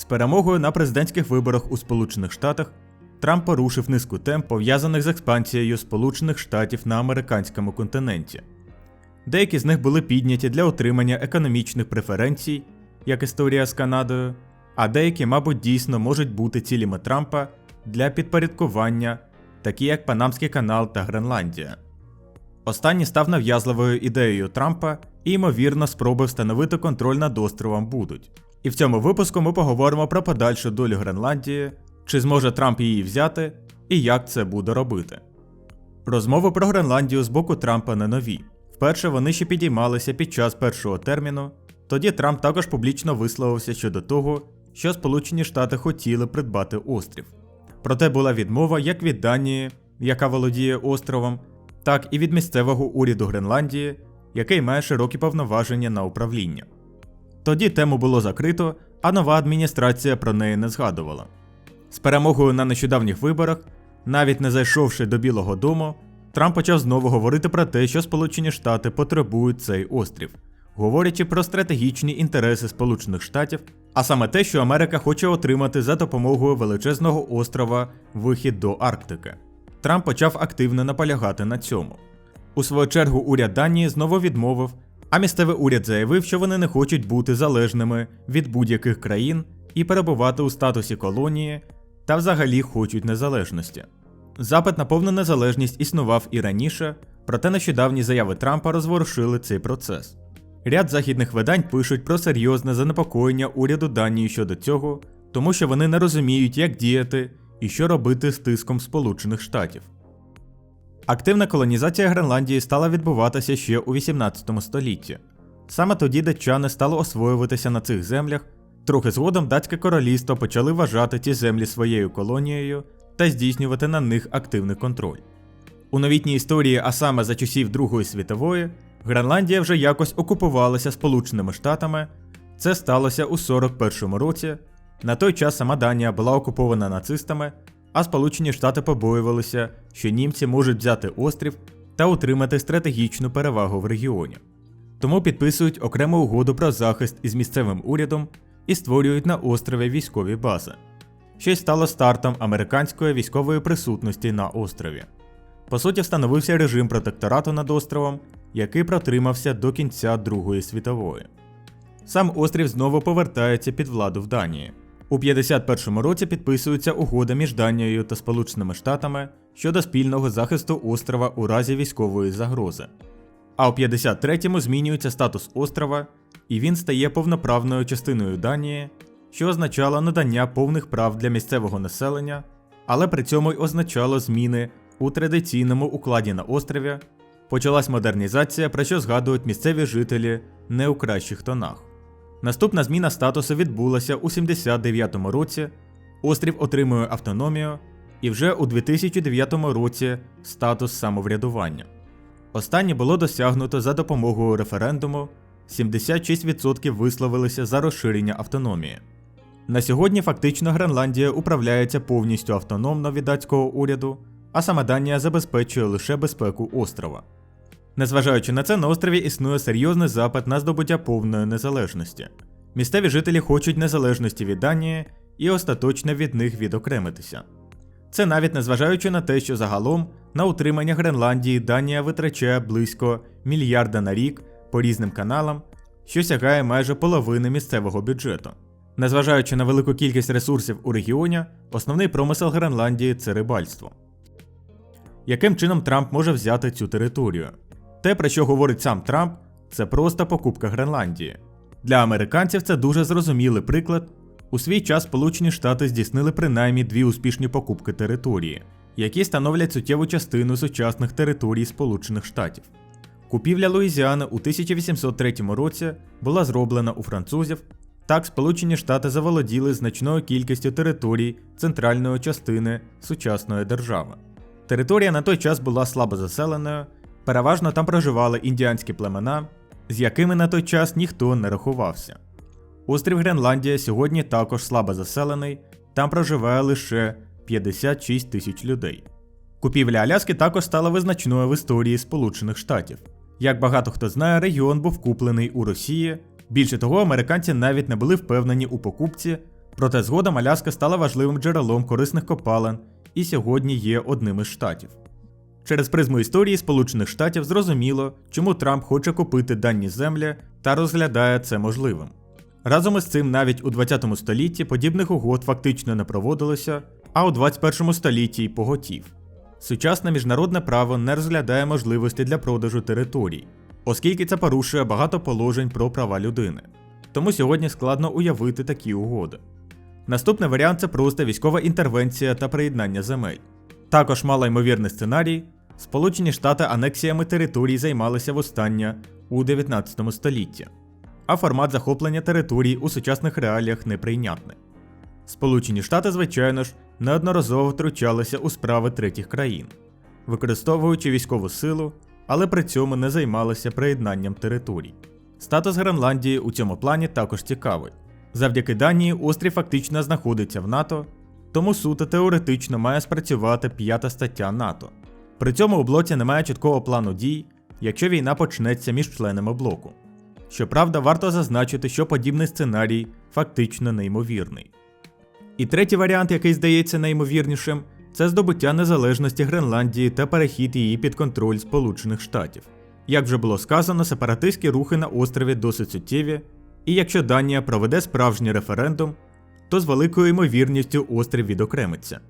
З перемогою на президентських виборах у Сполучених Штатах Трамп порушив низку тем, пов'язаних з експансією Сполучених Штатів на американському континенті. Деякі з них були підняті для отримання економічних преференцій, як історія з Канадою, а деякі, мабуть, дійсно можуть бути цілями Трампа для підпорядкування, такі як Панамський канал та Гренландія. Останній став нав'язливою ідеєю Трампа і, ймовірно, спроби встановити контроль над островом будуть. І в цьому випуску ми поговоримо про подальшу долю Гренландії, чи зможе Трамп її взяти і як це буде робити. Розмови про Гренландію з боку Трампа не нові. Вперше вони ще підіймалися під час першого терміну. Тоді Трамп також публічно висловився щодо того, що Сполучені Штати хотіли придбати острів. Проте була відмова як від Данії, яка володіє островом, так і від місцевого уряду Гренландії, який має широкі повноваження на управління. Тоді тему було закрито, а нова адміністрація про неї не згадувала. З перемогою на нещодавніх виборах, навіть не зайшовши до Білого Дому, Трамп почав знову говорити про те, що Сполучені Штати потребують цей острів, говорячи про стратегічні інтереси Сполучених Штатів, а саме те, що Америка хоче отримати за допомогою величезного острова вихід до Арктики. Трамп почав активно наполягати на цьому. У свою чергу уряд Данії знову відмовив, а місцевий уряд заявив, що вони не хочуть бути залежними від будь-яких країн і перебувати у статусі колонії та взагалі хочуть незалежності. Запит на повну незалежність існував і раніше, проте нещодавні заяви Трампа розворушили цей процес. Ряд західних видань пишуть про серйозне занепокоєння уряду Данії щодо цього, тому що вони не розуміють, як діяти і що робити з тиском Сполучених Штатів. Активна колонізація Гренландії стала відбуватися ще у 18 столітті. Саме тоді датчани стали освоюватися на цих землях. Трохи згодом датське королівство почали вважати ці землі своєю колонією та здійснювати на них активний контроль. У новітній історії, а саме за часів Другої світової, Гренландія вже якось окупувалася Сполученими Штатами. Це сталося у 41-му році. На той час сама Данія була окупована нацистами, а Сполучені Штати побоювалися, що німці можуть взяти острів та утримати стратегічну перевагу в регіоні. Тому підписують окрему угоду про захист із місцевим урядом і створюють на острові військові бази, що й стало стартом американської військової присутності на острові. По суті, встановився режим протекторату над островом, який протримався до кінця Другої світової. Сам острів знову повертається під владу в Данії. У 51-му році підписується угода між Данією та Сполученими Штатами щодо спільного захисту острова у разі військової загрози. А у 53-му змінюється статус острова, і він стає повноправною частиною Данії, що означало надання повних прав для місцевого населення, але при цьому й означало зміни у традиційному укладі на острові. Почалась модернізація, про що згадують місцеві жителі не у кращих тонах. Наступна зміна статусу відбулася у 79-му році. Острів отримує автономію і вже у 2009 році статус самоврядування. Останнє було досягнуто за допомогою референдуму. 76% висловилися за розширення автономії. На сьогодні фактично Гренландія управляється повністю автономно від датського уряду, а сама Данія забезпечує лише безпеку острова. Незважаючи на це, на острові існує серйозний запит на здобуття повної незалежності. Місцеві жителі хочуть незалежності від Данії і остаточно від них відокремитися. Це навіть незважаючи на те, що загалом на утримання Гренландії Данія витрачає близько мільярда на рік по різним каналам, що сягає майже половини місцевого бюджету. Незважаючи на велику кількість ресурсів у регіоні, основний промисел Гренландії це рибальство. Яким чином Трамп може взяти цю територію? Те, про що говорить сам Трамп, це просто покупка Гренландії. Для американців це дуже зрозумілий приклад. У свій час Сполучені Штати здійснили принаймні дві успішні покупки території, які становлять суттєву частину сучасних територій Сполучених Штатів. Купівля Луїзіани у 1803 році була зроблена у французів. Так, Сполучені Штати заволоділи значною кількістю територій центральної частини сучасної держави. Територія на той час була слабо заселеною, переважно там проживали індіанські племена, з якими на той час ніхто не рахувався. Острів Гренландія сьогодні також слабо заселений, там проживає лише 56 тисяч людей. Купівля Аляски також стала визначною в історії Сполучених Штатів. Як багато хто знає, регіон був куплений у Росії. Більше того, американці навіть не були впевнені у покупці, Проте згодом Аляска стала важливим джерелом корисних копалин і сьогодні є одним із штатів. Через призму історії Сполучених Штатів зрозуміло, чому Трамп хоче купити дані землі та розглядає це можливим. Разом із цим навіть у 20 столітті подібних угод фактично не проводилося, а у 21 столітті й поготів. Сучасне міжнародне право не розглядає можливості для продажу територій, оскільки це порушує багато положень про права людини. Тому сьогодні складно уявити такі угоди. Наступний варіант це просто військова інтервенція та приєднання земель. Також малоймовірний сценарій Сполучені Штати анексіями територій займалися востаннє у 19 столітті, а формат захоплення територій у сучасних реаліях неприйнятний. Сполучені Штати, звичайно ж, неодноразово втручалися у справи третіх країн, використовуючи військову силу, але при цьому не займалися приєднанням територій. Статус Гренландії у цьому плані також цікавий. Завдяки Данії острів фактично знаходиться в НАТО, тому суто теоретично має спрацювати п'ята стаття НАТО. При цьому у блоці немає чіткого плану дій, якщо війна почнеться між членами блоку. Щоправда, варто зазначити, що подібний сценарій фактично неймовірний. І третій варіант, який здається найімовірнішим, це здобуття незалежності Гренландії та перехід її під контроль Сполучених Штатів. Як вже було сказано, сепаратистські рухи на острові досить суттєві, і якщо Данія проведе справжній референдум, то з великою ймовірністю острів відокремиться.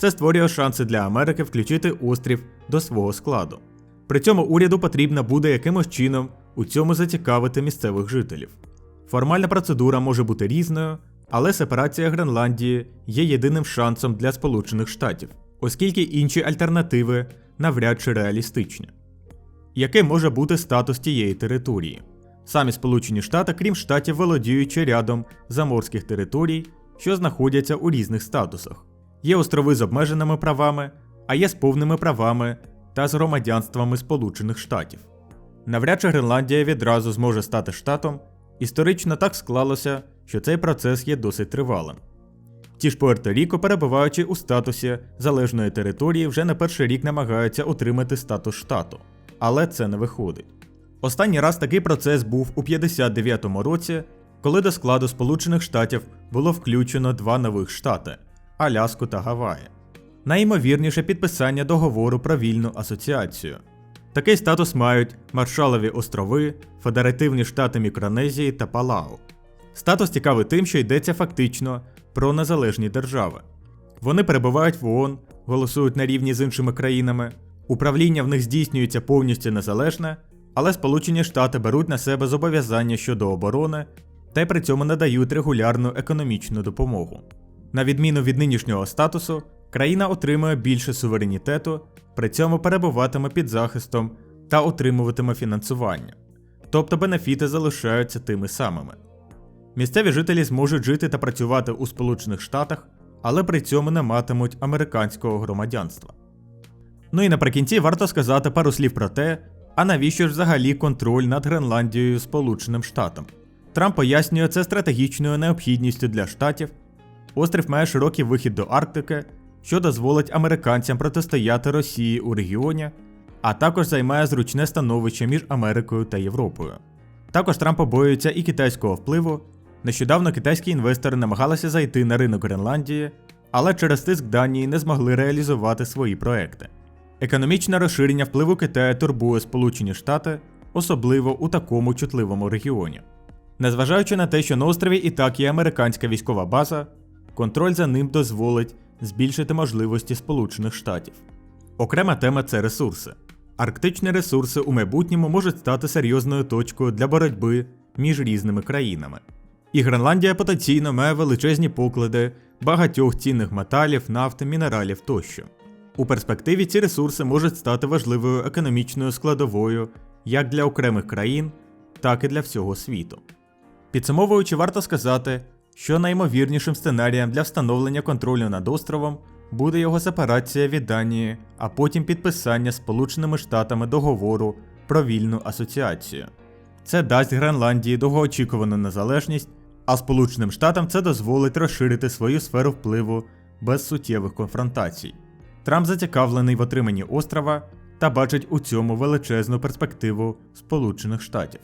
Це створює шанси для Америки включити острів до свого складу. При цьому уряду потрібно буде якимось чином у цьому зацікавити місцевих жителів. Формальна процедура може бути різною, але сепарація Гренландії є єдиним шансом для Сполучених Штатів, оскільки інші альтернативи навряд чи реалістичні. Який може бути статус тієї території? Самі Сполучені Штати, крім штатів, володіючи рядом заморських територій, що знаходяться у різних статусах. Є острови з обмеженими правами, а є з повними правами та з громадянствами Сполучених Штатів. Навряд чи Гренландія відразу зможе стати штатом, історично так склалося, що цей процес є досить тривалим. Ті ж Пуерто-Ріко, перебуваючи у статусі залежної території, вже не перший рік намагаються отримати статус штату, але це не виходить. Останній раз такий процес був у 59-му році, коли до складу Сполучених Штатів було включено два нових штати Аляску та Гаваї. Найімовірніше підписання договору про вільну асоціацію. Такий статус мають Маршалові острови, Федеративні Штати Мікронезії та Палау. Статус цікавий тим, що йдеться фактично про незалежні держави. Вони перебувають в ООН, голосують на рівні з іншими країнами, управління в них здійснюється повністю незалежне, але Сполучені Штати беруть на себе зобов'язання щодо оборони та й при цьому надають регулярну економічну допомогу. На відміну від нинішнього статусу, країна отримує більше суверенітету, при цьому перебуватиме під захистом та отримуватиме фінансування. Тобто бенефіти залишаються тими самими. Місцеві жителі зможуть жити та працювати у Сполучених Штатах, але при цьому не матимуть американського громадянства. Ну і наприкінці варто сказати пару слів про те, а навіщо ж взагалі контроль над Гренландією Сполученим Штатам. Трамп пояснює це стратегічною необхідністю для штатів. Острів має широкий вихід до Арктики, що дозволить американцям протистояти Росії у регіоні, а також займає зручне становище між Америкою та Європою. Також Трамп побоюється і китайського впливу. Нещодавно китайські інвестори намагалися зайти на ринок Гренландії, але через тиск Данії не змогли реалізувати свої проекти. Економічне розширення впливу Китаю турбує Сполучені Штати, особливо у такому чутливому регіоні. Незважаючи на те, що на острові і так є американська військова база, контроль за ним дозволить збільшити можливості Сполучених Штатів. Окрема тема це ресурси. Арктичні ресурси у майбутньому можуть стати серйозною точкою для боротьби між різними країнами. І Гренландія потенційно має величезні поклади багатьох цінних металів, нафти, мінералів тощо. У перспективі ці ресурси можуть стати важливою економічною складовою як для окремих країн, так і для всього світу. Підсумовуючи, варто сказати, що найімовірнішим сценарієм для встановлення контролю над островом буде його сепарація від Данії, а потім підписання Сполученими Штатами договору про вільну асоціацію. Це дасть Гренландії довгоочікувану незалежність, а Сполученим Штатам це дозволить розширити свою сферу впливу без суттєвих конфронтацій. Трамп зацікавлений в отриманні острова та бачить у цьому величезну перспективу Сполучених Штатів.